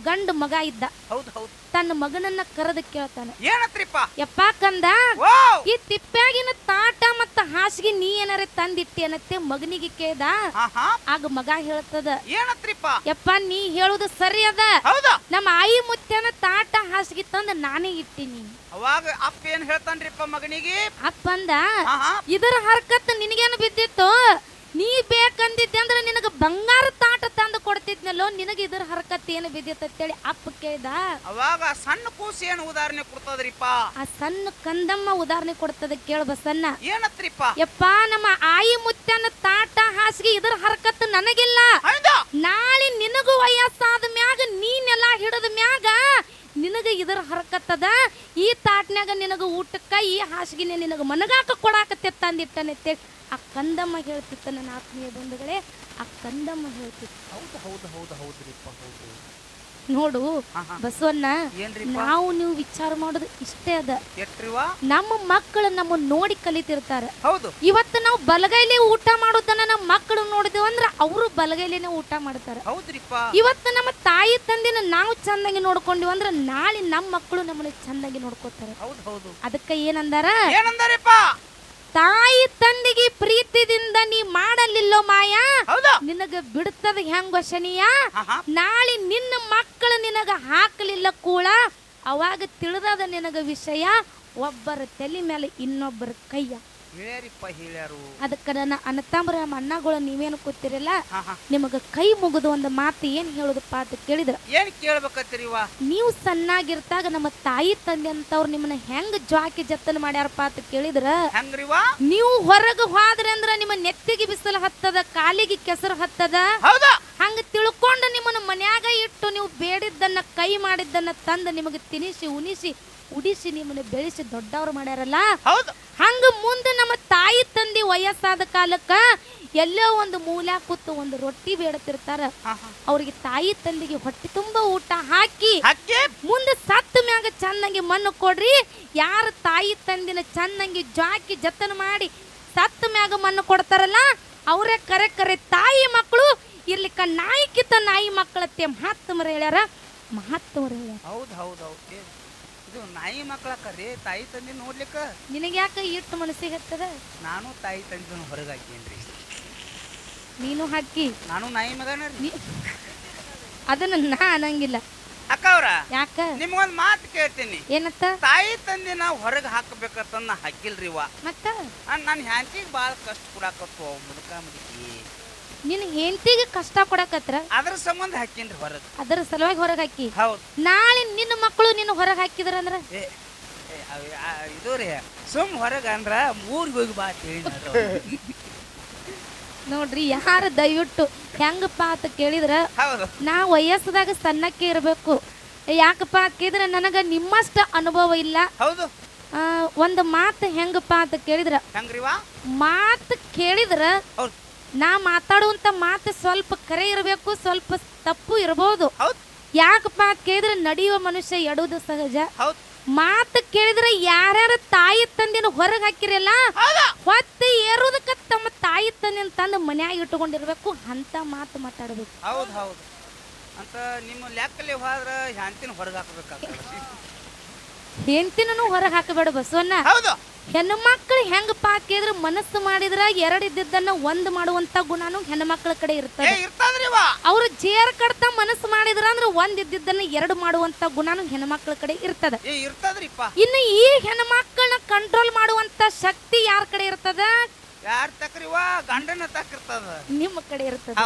ಗಂಡ ಮಗ ಇದ್ದ. ತನ್ನ ಮಗನನ್ನ ಕರೆದ ಕೇಳ್ತಾನೆ. ಏನತ್ರಿಪ್ಪ? ಯಪ್ಪ ಕಂದ ಈ ತಿಪ್ಪಾಗಿನ ತಾಟ ಮತ್ತ ಹಾಸಿಗೆ ನೀ ಏನಾರ ತಂದಿಟ್ಟಿ ಅನ್ನತ್ತೆ ಮಗನಿಗೆ ಕೇದ ಆಗ ಮಗ ಹೇಳ್ತದ ಏನತ್ರಿಪ್ಪ? ಯಪ್ಪ ನೀ ಹೇಳುದು ಸರಿ ಅದ. ನಮ್ಮ ಆಯಿ ಮುತ್ಯನ ತಾಟ ಹಾಸಿಗೆ ತಂದ ನಾನೇ ಇಟ್ಟಿನಿ. ಅವಾಗ ಅಪ್ಪ ಏನ್ ಹೇಳ್ತಾನ್ರಿಪ್ಪ ಮಗನಿಗೆ? ಅಪ್ಪಂದ ಇದರ ಹರಕತ್ ನಿನಗೇನು ಬಿದ್ದಿತ್ತು? ನೀ ಬೇಕಂದಿದ್ದೆ ಅಂದ್ರೆ ನಿನಗೆ ಬಂಗಾರ ತಾಟ ತಂದು ಕೊಡ್ತಿದ್ನಲ್ಲೋ ನಿನಗೆ ಇದ್ರ ಹರಕತ್ ಏನು ಬಿದ್ದಿತ್ತು ಅಂತೇಳಿ ಅಪ್ಪ ಕೇಳ್ದ. ಅವಾಗ ಸಣ್ಣ ಕೂಸು ಏನು ಉದಾಹರಣೆ ಕೊಡ್ತದ್ರಿಪ್ಪ? ಆ ಸಣ್ಣ ಕಂದಮ್ಮ ಉದಾಹರಣೆ ಕೊಡ್ತದ ಕೇಳ ಬಸನ್ನ ಏನತ್ರಿಪ್ಪ? ಯಪ್ಪ ನಮ್ಮ ಆಯಿ ಮುತ್ತನ ತಾಟ ಹಾಸಿಗೆ ಇದ್ರ ಹರಕತ್ ನನಗಿಲ್ಲ. ಹೌದಾ? ನಾಳೆ ನಿನಗೂ ವಯಸ್ಸಾದ ಮ್ಯಾಗ ನೀನೆಲ್ಲ ಹಿಡಿದ ಮ್ಯಾಗ ನಿನಗ ಇದರ ಹರಕತ್ತದ ಈ ತಾಟ್ನ್ಯಾಗ ನಿನಗ ಊಟಕ್ಕ ಈ ಹಾಸಿಗೆನೆ ನಿನಗ ಮನಗಾಕ ಕೊಡಾಕತ್ತೆ ತಂದಿಟ್ಟನಂತೇಳಿ ಆ ಕಂದಮ್ಮ ಹೇಳ್ತಿತ್ತ ನನ್ನ ಆತ್ಮೀಯ ಬಂಧುಗಳೇ ಆ ಕಂದಮ್ಮ ಹೇಳ್ತಿತ್ತು ಹೌದು ಹೌದು ಹೌದು ಹೌದ್ರಿಪ್ಪ ಹೌದು. ನೋಡು ಬಸವಣ್ಣ ನಾವು ನೀವು ವಿಚಾರ ಮಾಡೋದು ಇಷ್ಟೇ ಅದ. ನಮ್ಮ ಮಕ್ಕಳು ನಮ್ಮ ನೋಡಿ ಕಲಿತಿರ್ತಾರೆ. ಹೌದು. ಇವತ್ತು ನಾವು ಬಲಗೈಲಿ ಊಟ ಮಾಡೋದನ್ನ ನಮ್ಮ ಮಕ್ಕಳು ನೋಡಿದೇವು ಅಂದ್ರೆ ಅವರು ಬಲಗೈಲಿನ ಊಟ ಮಾಡ್ತಾರೆ. ಇವತ್ತು ನಮ್ಮ ತಾಯಿ ತಂದಿನ ನಾವು ಚಂದಾಗಿ ನೋಡ್ಕೊಂಡಿವ ಅಂದ್ರೆ ನಾಳೆ ನಮ್ಮ ಮಕ್ಕಳು ನಮ್ಮನ್ನ ಚಂದಾಗಿ ನೋಡ್ಕೋತಾರೆ. ಅದಕ್ಕೆ ಏನಂದಾರ? ಏನಂದಾರಿಪ್ಪ? ತಾಯಿ ತಂದೆಗೆ ಪ್ರೀತಿದಿಂದ ನೀ ಮಾಡಲಿಲ್ಲೋ ಮಾಯ? ಹೌದಾ. ನಿನಗ ಬಿಡ್ತದ ಹೆಂಗ ಶನಿಯ ನಾಳೆ ನಿನ್ನ ಮಕ್ಕಳು ನಿನಗ ಹಾಕಲಿಲ್ಲ ಕೂಳ? ಅವಾಗ ತಿಳಿದದ ನಿನಗ ವಿಷಯ? ಒಬ್ಬರ ತಲೆ ಮೇಲೆ ಇನ್ನೊಬ್ಬರ ಕೈಯ. ಹೇಳ್ಯಾರಿಪ್ಪ ಹೇಳ್ಯಾರು ಅದಕ್ಕೆ ನನ್ನ ನಮ್ಮ ಅಣ್ಣಗಳು ನೀವೇನು ಕೂತಿರಲ್ಲ ಹಾ ಹಾ. ನಿಮಗ ಕೈ ಮುಗಿದು ಒಂದು ಮಾತು ಏನು ಹೇಳುದಪ್ಪ ಅಂತ ಕೇಳಿದ್ರ? ಏನ್ ಕೇಳ್ಬೇಕತ್ತೀರಿವ ನೀವು ಸಣ್ಣಾಗಿರ್ತಾಗ ನಮ್ಮ ತಾಯಿ ತಂದೆ ಅಂತವ್ರು ನಿಮ್ಮನ್ನ ಹೆಂಗ್ ಜಾಕಿ ಜತನ ಮಾಡ್ಯಾರಪ್ಪ ಅಂತ ಕೇಳಿದ್ರ? ಹೆಂಗ್ರಿವ ನೀವು ಹೊರಗೆ ಹೋದ್ರೆ ಅಂದ್ರ ನಿಮ್ಮ ನೆತ್ತಿಗೆ ಬಿಸಿಲು ಹತ್ತದ ಕಾಲಿಗೆ ಕೆಸರು ಹತ್ತದ? ಹೌದಾ. ಹಂಗ ತಿಳ್ಕೊಂಡು ನಿಮ್ಮನ್ನ ಮನ್ಯಾಗ ಇಟ್ಟು ನೀವು ಬೇಡಿದ್ದನ್ನ ಕೈ ಮಾಡಿದ್ದನ್ನ ತಂದು ನಿಮಗೆ ತಿನಿಸಿ ಉಣಿಸಿ ಉಡಿಸಿ ನಿಮ್ಮನ್ನ ಬೆಳೆಸಿ ದೊಡ್ಡವ್ರು ಮಾಡ್ಯಾರಲ್ಲ? ಹೌದು. ಹಂಗ ಮುಂದೆ ನಮ್ಮ ತಾಯಿ ತಂದೆ ವಯಸ್ಸಾದ ಕಾಲಕ್ಕ ಎಲ್ಲೋ ಒಂದು ಮೂಲ ಕೂತು ಒಂದು ರೊಟ್ಟಿ ಬೇಡತಿರ್ತಾರ. ಅವ್ರಿಗೆ ತಾಯಿ ತಂದೆಗೆ ಹೊಟ್ಟೆ ತುಂಬಾ ಊಟ ಹಾಕಿ ಮುಂದೆ ಸತ್ತ ಮ್ಯಾಗ ಚಂದಂಗೆ ಮಣ್ಣು ಕೊಡ್ರಿ. ಯಾರ ತಾಯಿ ತಂದಿನ ಚಂದಂಗೆ ಜಾಕಿ ಜತನ ಮಾಡಿ ಸತ್ತ ಮ್ಯಾಗ ಮಣ್ಣು ಕೊಡ್ತಾರಲ್ಲ ಅವರೇ ಕರೆ ಕರೆ ತಾಯಿ ಮಕ್ಕಳು ಇರ್ಲಿಕ್ಕ ನಾಯಿ ಕಿತ್ತ ನಾಯಿ ಮಕ್ಕಳತ್ತೆ ಮಹಾತ್ಮರು ಹೇಳ್ಯಾರ. ಮಹಾತ್ಮರು ಹೇಳ್ಯಾರ. ಹೌದು ಹೌದು ಹೌದು. ಇದು ನಾಯಿ ಮಕ್ಕಳಕ್ಕರಿ ತಾಯಿ ತಂದೆ ನೋಡ್ಲಿಕ್ಕ? ನಿನಗೆ ಯಾಕೆ ಇಟ್ಟು ಮನಸ್ಸಿಗೆ ಹತ್ತದ? ನಾನು ತಾಯಿ ತಂದಿನ ಹೊರಗೆ ಹಾಕೇನ್ರಿ. ನೀನು ಹಾಕಿ. ನಾನು ನಾಯಿ ಮಗನ ಅದನ್ನ ನಾ ಅನ್ನಂಗಿಲ್ಲ. ಅಕ್ಕ ಅವ್ರ ಯಾಕ? ನಿಮ್ಗೊಂದ್ ಮಾತು ಕೇಳ್ತೀನಿ. ಏನತ್ತ? ತಾಯಿ ತಂದೆ ನಾವು ಹೊರಗೆ ಹಾಕಬೇಕಂತ ನಾ ವಾ ಮತ್ತ? ನಾನು ಹ್ಯಾಂಚಿಗೆ ಭಾಳ ಕಷ್ಟ ಕೊಡಾಕತ್ತು ಮುದುಕ ಮುದುಕಿ. ನಿನ್ ಹೆಂಡತಿಗೆ ಕಷ್ಟ ಕೊಡಕತ್ರ ಅದ್ರ ಸಂಬಂಧ ಹಾಕಿನ್ರಿ ಹೊರಗೆ. ಅದರ ಸಲುವಾಗಿ ಹೊರಗೆ ಹಾಕಿ. ಹೌದು. ನಾಳೆ ನಿನ್ನ ಮಕ್ಕಳು ನಿನ್ನ ಹೊರಗೆ ಹಾಕಿದ್ರ ಅಂದ್ರ? ಏ ಏ, ಅವ್- ಆ, ಇದು ರೀ ಸುಮ್ ಹೊರಗೆ ಅಂದ್ರ ಊರಿಗೆ ಹೋಗಿ ಬಾ ಅಂತ ಹೇಳಿ ನೋಡ್ರಿ ಯಾರು ದಯವಿಟ್ಟು ಹೆಂಗಪ್ಪ ಅಂತ ಕೇಳಿದ್ರ? ಹೌದು. ನಾ ವಯಸ್ಸದಾಗ ಸಣ್ಣಕ್ಕೆ ಇರಬೇಕು. ಯಾಕಪ್ಪ ಕೇಳಿದ್ರೆ ನನಗೆ ನಿಮ್ಮಷ್ಟ ಅನುಭವ ಇಲ್ಲ. ಹೌದು. ಆ, ಒಂದು ಮಾತು ಹೆಂಗಪ್ಪ ಅಂತ ಕೇಳಿದ್ರ? ಹೆಂಗ್ರಿವ? ಮಾತು ಕೇಳಿದ್ರ ಹೌದು. ನಾ ಮಾತಾಡುವಂತ ಮಾತು ಸ್ವಲ್ಪ ಕರೆ ಇರಬೇಕು ಸ್ವಲ್ಪ ತಪ್ಪು ಇರಬಹುದು. ಹೌದು. ಯಾಕಪ್ಪ ಅಂತ ಕೇಳಿದ್ರೆ ನಡೆಯುವ ಮನುಷ್ಯ ಎಡುವುದು ಸಹಜ. ಮಾತು ಕೇಳಿದ್ರೆ ಯಾರ್ಯಾರ ತಾಯಿ ತಂದಿನ ಹೊರಗೆ ಹಾಕಿರಲ್ಲ ಹೊತ್ತು ಹೊತ್ತೆ ಏರೋದಕ್ಕ ತಮ್ಮ ತಾಯಿ ತಂದಿನ ತಂದು ಮನ್ಯಾಗ ಇಟ್ಟುಕೊಂಡಿರ್ಬೇಕು ಅಂತ ಮಾತು ಮಾತಾಡಬೇಕು. ಹೌದು ಹೌದು. ಅಂತ ನಿಮ್ಮ ಲೆಕ್ಕಲ್ಲಿ ಹೋದ್ರ ಹ್ಯಾಂತಿನ ಹೊರಗೆ ಹಾಕಬೇಕಾಗ್ತದೆ. ಹೆಂಡತಿನೂ ಹೊರಗೆ ಹಾಕಬೇಡ ಬಸವಣ್ಣ. ಹೌದು. ಹೆಣ್ಣು ಮಕ್ಕಳು ಹೆಂಗಪ್ಪ ಅಂತ ಕೇಳಿದ್ರೆ ಮನಸ್ಸು ಮಾಡಿದ್ರ ಎರಡು ಇದ್ದಿದ್ದನ್ನ ಒಂದು ಮಾಡುವಂತ ಗುಣನು ಹೆಣ್ಣು ಮಕ್ಕಳ ಕಡೆ ಇರ್ತದೆ. ಅವ್ರು ಜೇರ್ ಕಡ್ತ ಮನಸ್ಸು ಮಾಡಿದ್ರ ಅಂದ್ರೆ ಒಂದ್ ಇದ್ದಿದ್ದನ್ನ ಎರಡು ಮಾಡುವಂತ ಗುಣನು ಹೆಣ್ಣು ಮಕ್ಕಳ ಕಡೆ ಇರ್ತದೆ. ಇನ್ನು ಈ ಹೆಣ್ಣು ಮಕ್ಕಳನ್ನ ಕಂಟ್ರೋಲ್ ಮಾಡುವಂತ ಶಕ್ತಿ ಯಾರ ಕಡೆ ಇರ್ತದ? ಯಾರ ತಕ್ರಿವಾ ಗಂಡನ ತಕ್ಕಿರ್ತದ ನಿಮ್ಮ ಕಡೆ ಇರ್ತದ.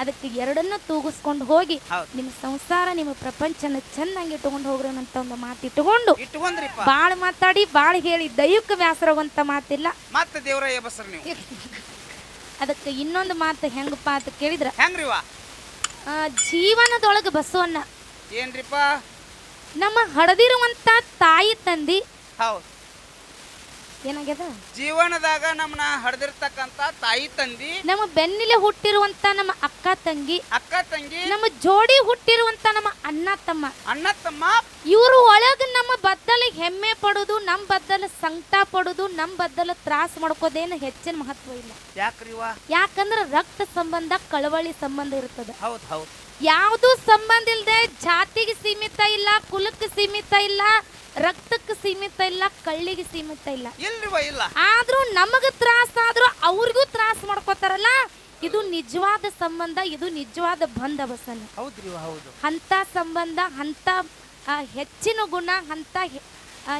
ಅದಕ್ಕೆ ಎರಡನ್ನು ತೂಗಿಸ್ಕೊಂಡು ಹೋಗಿ. ನಿಮ್ಮ ಸಂಸಾರ ನಿಮ್ಮ ಪ್ರಪಂಚನ ಚೆನ್ನಾಗಿ ಇಟ್ಟುಕೊಂಡು ಹೋಗ್ರಿ ಅಂತ ಒಂದು ಮಾತು ಇಟ್ಟುಕೊಂಡು ಇಟ್ಕೊಂಡ್ರಿಪ್ಪ ಬಾಳ ಮಾತಾಡಿ ಬಾಳ್ ಹೇಳಿ ದೈವಕ್ಕೆ ವ್ಯಾಸರವಂತ ಮಾತಿಲ್ಲ. ಮತ್ತೆ ದೇವ್ರ ನೀವು. ಅದಕ್ಕೆ ಇನ್ನೊಂದು ಮಾತು ಹೆಂಗಪ್ಪ ಅಂತ ಕೇಳಿದ್ರ? ಹೆಂಗ್ರಿವ ಜೀವನದೊಳಗೆ ಬಸವಣ್ಣ. ಏನ್ರಿಪ್ಪ? ನಮ್ಮ ಹಡದಿರುವಂತ ತಾಯಿ ತಂದಿ ಹೌದು. ಏನಾಗ್ಯದ? ಜೀವನದಾಗ ನಮ್ಮನ್ನ ಹಡ್ದಿರ್ತಕ್ಕಂತ ತಾಯಿ ತಂದಿ ನಮ್ಮ ಬೆನ್ನಿಲೆ ಹುಟ್ಟಿರುವಂತ ನಮ್ಮ ಅಕ್ಕ ತಂಗಿ ಅಕ್ಕ ತಂಗಿ ನಮ್ಮ ಜೋಡಿ ಹುಟ್ಟಿರುವಂತ ನಮ್ಮ ಅಣ್ಣ ತಮ್ಮ. ಅಣ್ಣ ತಮ್ಮ ಇವರು ಒಳಗ ನಮ್ಮ ಬದ್ದಲ ಹೆಮ್ಮೆ ಪಡೋದು ನಮ್ಮ ಬದ್ದಲ ಸಂಕಟ ಪಡೋದು ನಮ್ಮ ಬದ್ದಲ ತ್ರಾಸ ಮಾಡ್ಕೋದೇನು ಹೆಚ್ಚಿನ ಮಹತ್ವ ಇಲ್ಲ. ಯಾಕ್ರಿವಾ ಯಾಕಂದ್ರೆ ರಕ್ತ ಸಂಬಂಧ ಕಳವಳಿ ಸಂಬಂಧ ಇರ್ತದ. ಹೌದ್ ಹೌದ್. ಯಾವುದು ಸಂಬಂಧ ಇಲ್ಲದೆ ಜಾತಿಗೆ ಸೀಮಿತ ಇಲ್ಲ ಕುಲಕ್ಕೆ ಸೀಮಿತ ಇಲ್ಲ ರಕ್ತಕ್ಕೆ ಸೀಮಿತ ಇಲ್ಲ ಕಳ್ಳಿಗೆ ಸೀಮಿತ ಇಲ್ಲ. ಇಲ್ರಿವ ಇಲ್ಲ. ಆದ್ರೂ ನಮಗ ತ್ರಾಸ ಆದ್ರೂ ಅವ್ರಿಗೂ ತ್ರಾಸ ಮಾಡ್ಕೋತಾರಲ್ಲ ಇದು ನಿಜವಾದ ಸಂಬಂಧ ಇದು ನಿಜವಾದ ಬಂಧ ಬಸನ್ ಹೌದ್ರಿವ ಹೌದು. ಅಂತ ಸಂಬಂಧ ಅಂತ ಹೆಚ್ಚಿನ ಗುಣ ಅಂತ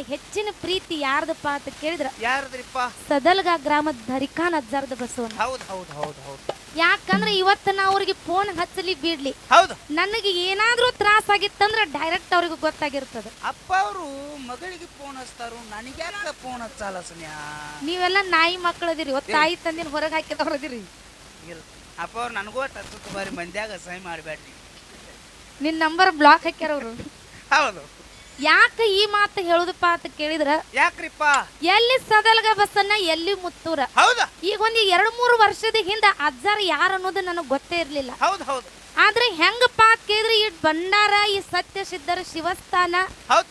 ಹೆಚ್ಚಿನ ಪ್ರೀತಿ ಯಾರ್ದಪ್ಪ ಅಂತ ಕೇಳಿದ್ರ? ಯಾರದ್ರಿಪ್ಪ? ಸದಲ್ಗ ಗ್ರಾಮದ ಧರಿಕಾನ್ ಅಜ್ಜಾರ್ದ ಬಸವನ್ ಹೌದು ಹೌದು ಹೌದು ಹೌದ್. ಯಾಕಂದ್ರೆ ಇವತ್ತು ನಾ ಅವ್ರಿಗೆ ಫೋನ್ ಹಚ್ಚಲಿ ಬಿಡ್ಲಿ. ಹೌದು. ನನಗೆ ಏನಾದ್ರೂ ತ್ರಾಸ ಆಗಿತ್ತಂದ್ರೆ ಡೈರೆಕ್ಟ್ ಅವ್ರಿಗೆ ಗೊತ್ತಾಗಿರ್ತದ. ಅಪ್ಪ ಅವರು ಮಗಳಿಗೆ ಫೋನ್ ಹಚ್ತಾರು ನನಗ್ಯಾಕ ಫೋನ್ ಹಚ್ಚಲ್ಲ ಸುನ್ಯಾ? ನೀವೆಲ್ಲ ನಾಯಿ ಮಕ್ಕಳದಿರಿ ಒತ್ತು ತಾಯಿ ತಂದಿನ ಹೊರಗೆ ಹಾಕಿದವ್ರದಿರಿ ಇಲ್ಲ ಅಪ್ಪ ಅವ್ರು ನನಗೂ ಹಚ್ಚಕ್ಕೆ ಬಾರಿ ಮಂದ್ಯಾಗ ಸಹಿ ಮಾಡಬೇಡ್ರಿ ನಿನ್ನ ನಂಬರ್ ಬ್ಲಾಕ್ ಹಾಕ್ಯಾರ ಅವರು. ಹೌದು. ಯಾಕೆ ಈ ಮಾತು ಹೇಳುದಪ್ಪ ಅಂತ ಕೇಳಿದ್ರ ಯಾಕ್ರಿಪ್ಪ? ಎಲ್ಲಿ ಸದಲ್ಗ ಬಸ್ಸನ್ನ ಎಲ್ಲಿ ಮುತ್ತೂರ? ಹೌದಾ? ಈಗ ಒಂದ್ ಎರಡು ಮೂರು ವರ್ಷದ ಹಿಂದ ಅಜ್ಜಾರ ಯಾರು ಅನ್ನೋದು ನನಗೆ ಗೊತ್ತೇ ಇರಲಿಲ್ಲ. ಹೌದು ಹೌದು. ಆದ್ರೆ ಹೆಂಗಪ್ಪ ಅಂತ ಕೇಳಿದ್ರೆ ಈ ಭಂಡಾರ ಈ ಸತ್ಯ ಸಿದ್ಧರ ಶಿವಸ್ಥಾನ? ಹೌದ್.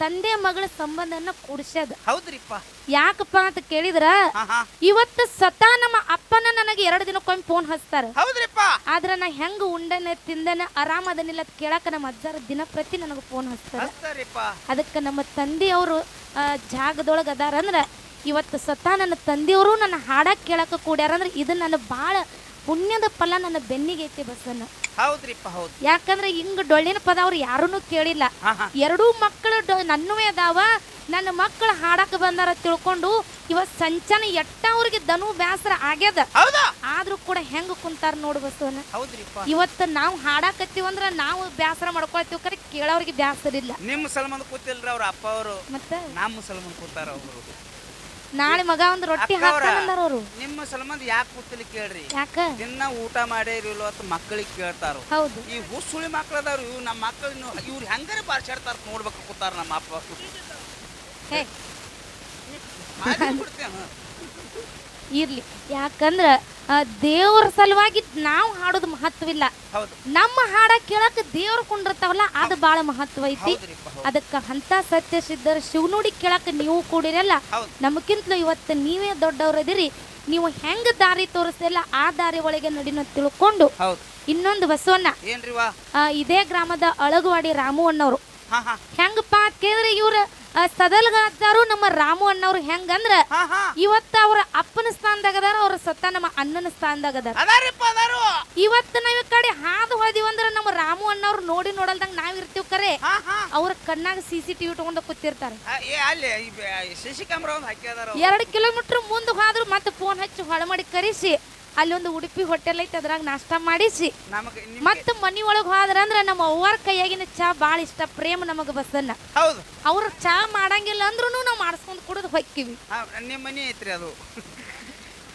ತಂದೆ ಮಗಳ ಸಂಬಂಧನ ಕೂಡ್ಸ್ಯದ. ಹೌದ್ರಿಪ್ಪ. ಯಾಕಪ್ಪ ಅಂತ ಕೇಳಿದ್ರ ಇವತ್ತು ಸತ ನಮ್ಮ ಅಪ್ಪನ ನನಗೆ ಎರಡು ದಿನಕ್ಕೊಮ್ಮೆ ಫೋನ್ ಹಚ್ತಾರ. ಹೌದ್ರಿಪ್ಪ. ಆದ್ರ ನಾ ಹೆಂಗ ಉಂಡನೆ ತಿಂದನ ಆರಾಮ ಅದನ್ನಿಲ್ಲ ಕೇಳಕ ನಮ್ಮ ಅಜ್ಜಾರ ದಿನಪ್ರತಿ ನನಗೆ ಫೋನ್ ಹಚ್ತಾರ. ಅದಕ್ಕೆ ನಮ್ಮ ತಂದೆಯವರು ಜಾಗದೊಳಗೆ ಅದಾರ ಅಂದ್ರೆ ಇವತ್ತು ಸತ ನನ್ನ ತಂದೆಯವರು ನನ್ನ ಹಾಡಕ್ಕೆ ಕೇಳಕ ಕೂಡ್ಯಾರ ಅಂದ್ರೆ ಇದು ನನ್ನ ಭಾಳ ಪುಣ್ಯದ ಫಲ ನನ್ನ ಬೆನ್ನಿಗೆ ಐತಿ ಬಸವಣ್ಣ. ಹೌದ್ರಿಪ್ಪ ಹೌದು. ಯಾಕಂದ್ರೆ ಹಿಂಗ್ ಡೊಳ್ಳಿನ ಪದ ಅವ್ರು ಯಾರನ್ನೂ ಕೇಳಿಲ್ಲ. ಎರಡೂ ಮಕ್ಕಳು ಡೊ ನನ್ನವೇ ಅದಾವ. ನನ್ನ ಮಕ್ಕಳು ಹಾಡಕ್ಕೆ ಬಂದಾರ ತಿಳ್ಕೊಂಡು ಇವ ಸಂಚನ ಎಟ್ಟ ಅವ್ರಿಗೆ ದನು ಬ್ಯಾಸರ ಆಗ್ಯದ. ಆದ್ರೂ ಕೂಡ ಹೆಂಗ್ ಕುಂತಾರ ನೋಡು ಹೌದ್ರಿಪ್ಪ. ಇವತ್ತು ನಾವು ಹಾಡಾಕತ್ತೀವಂದ್ರ ನಾವು ಬ್ಯಾಸರ ಮಾಡ್ಕೊಳ್ತೀವಿ ಕರೆ ಕೇಳೋರಿಗೆ ಬ್ಯಾಸರ ಇಲ್ಲ ನಿಮ್ ಸಲ್ಮಾನ್ ಕೂತಿಲ್ರಿ ಅವ್ರ ಅಪ್ಪ ಅವರು. ಮತ್ತೆ? ನಮ್ಮ ಸಲ್ಮಾನ್ ಕೂತಾರ ಅವರು. ನಾಳೆ ಮಗ ಒಂದು ರೊಟ್ಟಿ ಹಾಕ್ತಾನಂದಾರ ಅವರು. ನಿಮ್ಮ ಸಲಮಂದ್ ಯಾಕೆ ಕೂತಲಿ ಕೇಳ್ರಿ? ಯಾಕ? ದಿನ ಊಟ ಮಾಡೇರಿಲ್ಲ ಅಂತ ಮಕ್ಕಳಿಗೆ ಕೇಳ್ತಾರ. ಹೌದು. ಈ ಹುಸುಳಿ ಮಕ್ಳದಾರು ಇವ್ ನಮ್ಮ ಮಕ್ಕಳು ಇವ್ರು ಹೆಂಗಾರ ಬಾರ್ಸಾಡ್ತಾರ ನೋಡ್ಬೇಕು ಕೂತಾರ ನಮ್ಮ ಅಪ್ಪ ಹೇ. ಬಿಡ್ತೇನೆ. ಇರ್ಲಿ. ಯಾಕಂದ್ರ ದೇವ್ರ ಸಲುವಾಗಿ ನಾವು ಹಾಡೋದು ಮಹತ್ವಿಲ್ಲ ಹೌದು. ನಮ್ಮ ಹಾಡ ಕೇಳಕ್ ದೇವ್ರ ಕುಂಡಿರ್ತಾವಲ್ಲ ಅದು ಬಹಳ ಮಹತ್ವ ಐತಿ. ಅದಕ್ಕ ಅಂತ ಸತ್ಯ ಸಿದ್ಧರ ಶಿವನುಡಿ ಕೇಳಕ್ ನೀವು ಕೂಡಿರಲ್ಲ ನಮಗಿಂತಲೂ ಇವತ್ತು ನೀವೇ ದೊಡ್ಡವ್ರದಿರಿ ನೀವು ಹೆಂಗ ದಾರಿ ತೋರಿಸ್ತಿಲ್ಲ ಆ ದಾರಿ ಒಳಗೆ ನಡಿನ ತಿಳ್ಕೊಂಡು ಇನ್ನೊಂದು ಬಸವಣ್ಣ. ಇದೇ ಗ್ರಾಮದ ಅಳಗುವಾಡಿ ರಾಮು ಅಣ್ಣವ್ರು. ಹೆಂಗಪ್ಪ ಕೇಳಿದ್ರೆ ಇವ್ರ ಸದಲ್ಗಾದಾರು ನಮ್ಮ ರಾಮು ಅಣ್ಣವ್ರು ಹೆಂಗಂದ್ರ ಹಾ ಹಾ. ಇವತ್ತು ಅವ್ರ ಅಪ್ಪನ ಸ್ಥಾನದಾಗ ಅದಾರ ಅವ್ರ ಸತ್ತ ನಮ್ಮ ಅಣ್ಣನ ಸ್ಥಾನದಾಗ ಅದಾರ ಅದಾರಿಪ್ಪ ಅದಾರು. ಇವತ್ತು ನಾವ್ ಈ ಕಡೆ ಹಾದು ಹೋದಿವಂದ್ರ ನಮ್ಮ ರಾಮು ಅಣ್ಣವ್ರು ನೋಡಿ ನೋಡಲ್ದಂಗ ನಾವ್ ಇರ್ತೀವಿ ಕರೆ. ಹಾ ಹಾ. ಅವ್ರ ಕಣ್ಣಾಗ ಸಿ ಸಿ ಟಿವಿ ತಗೊಂಡ ಕೂತಿರ್ತಾರ. ಆ, ಏ ಅಲ್ಲಿ ಈ ಬೆ- ಶಶಿ ಕ್ಯಾಮ್ರಾ ಒಂದು ಹಾಕ್ಯಾದಾರ ಎರಡು ಕಿಲೋಮೀಟರ್ ಮುಂದೆ ಹೋದ್ರು ಮತ್ತೆ ಫೋನ್ ಹಚ್ಚಿ ಹೊಳ ಮಾಡಿ ಕರೆಸಿ. ಅಲ್ಲಿ ಒಂದು ಉಡುಪಿ ಹೋಟೆಲ್ ಐತೆ ಅದ್ರಾಗ ನಾಷ್ಟ ಮಾಡಿಸಿ. ನಮಗೆ ಮತ್ತೆ ಮನಿ ಒಳಗೆ ಹೋದ್ರ ಅಂದ್ರ ನಮ್ಮ ಅವ್ವಾರ ಕೈಯಾಗಿನ ಚಾ ಬಾಳ ಇಷ್ಟ ಪ್ರೇಮ ನಮಗ ಬಸನ್ನ. ಹೌದು. ಅವ್ರು ಚಾ ಮಾಡಂಗಿಲ್ಲ ಅಂದ್ರೂ ನಾವು ಮಾಡಿಸ್ಕೊಂಡು ಕುಡಿದು ಹೊಕ್ಕಿವಿ. ಆ, ನಿಮ್ಮ ಮನೆ ಐತ್ರಿ ಅದು.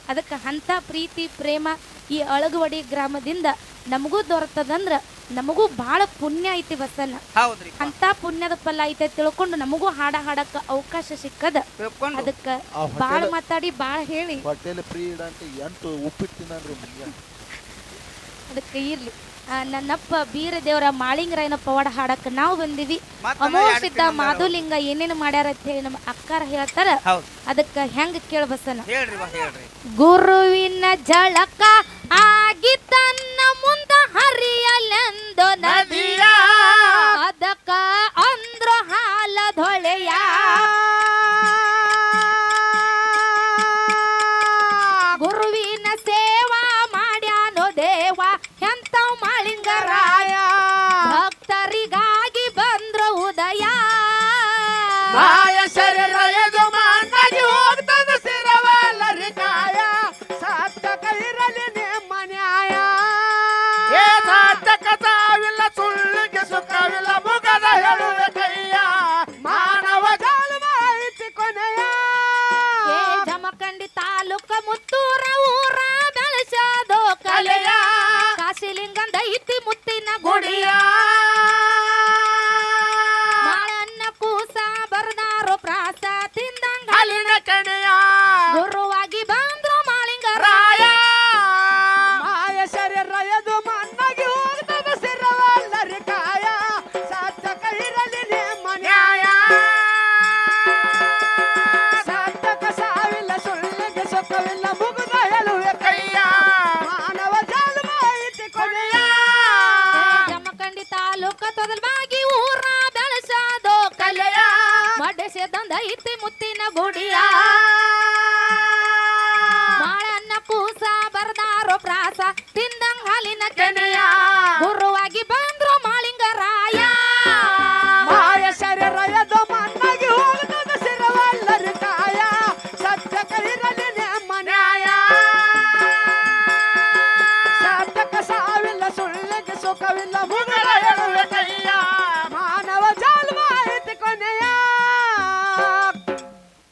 ಅದಕ್ಕೆ ಅಂಥ ಪ್ರೀತಿ ಪ್ರೇಮ ಈ ಅಳಗವಡಿ ಗ್ರಾಮದಿಂದ ನಮಗೂ ದೊರತದಂದ್ರ ನಮಗೂ ಬಹಳ ಪುಣ್ಯ ಐತಿ ಬಸನ್ನ ಹೌದ್ರಿ. ಅಂತ ಪುಣ್ಯದ ಫಲ ಐತೆ ತಿಳ್ಕೊಂಡು ನಮಗೂ ಹಾಡ ಹಾಡಕ್ಕ ಅವಕಾಶ ಸಿಕ್ಕದ. ತಿಳ್ಕೊಂಡು. ಅದಕ್ಕ ಆ ಬಾಳ ಮಾತಾಡಿ ಬಾಳ ಹೇಳಿ. ಹೊಟ್ಟೆಲಿ ಫ್ರೀ ಇಡಂತ ಎಂಟು ಉಪ್ಪಿಟ್ಟು ತಿನ್ನನ್ರಿ ಮುಂಜಾ ಅದಕ್ಕೆ ಇರ್ಲಿ. ಆ, ನನ್ನಪ್ಪ ಬೀರ ದೇವರ ಮಾಳಿಂಗರಾಯನ ಪವಾಡ ಹಾಡಕ್ಕ ನಾವು ಬಂದಿವಿ. ಮತ್ತ್ ಆಮೇಲೆ ಅಮೋಷಿತ ಎರಡು ಮಾಧುಲಿಂಗ ಏನೇನು ಮಾಡ್ಯಾರ ಅಂತ ಹೇಳಿ ನಮ್ಮ ಅಕ್ಕಾರ ಹೇಳ್ತಾರ. ಹೌದು. ಅದಕ್ಕ ಹೆಂಗ ಕೇಳ್ಬಸನ ಹೇಳ್ರಿ ಬಾ ಹೇಳ್ರಿ. ಗುರುವಿನ ಜಳಕ ಆಗಿ ತನ್ನ